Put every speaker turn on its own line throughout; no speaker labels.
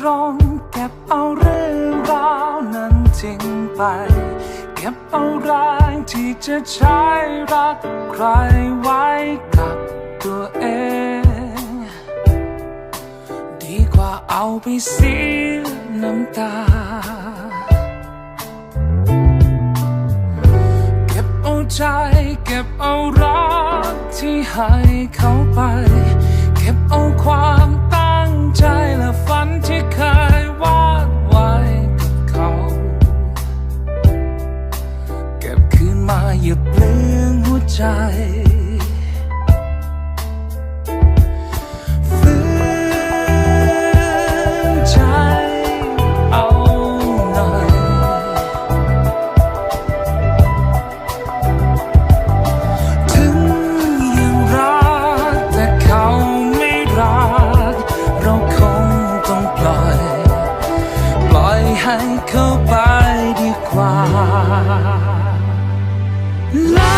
ารมณ์เก็บเอาเรื่องราวนั้นทิ้งไป เก็บเอาแรงที่จะใช้รักใครไว้กับตัวเอง ดีกว่าเอาไปเสียน้ำตา เก็บเอาใจเก็บเอารักที่ให้เขาไป เก็บเอาความ ใจและฝันที่เคยวาด Love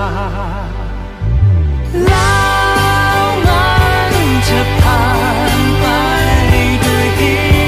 แล้วมันจะผ่านไปด้วยดี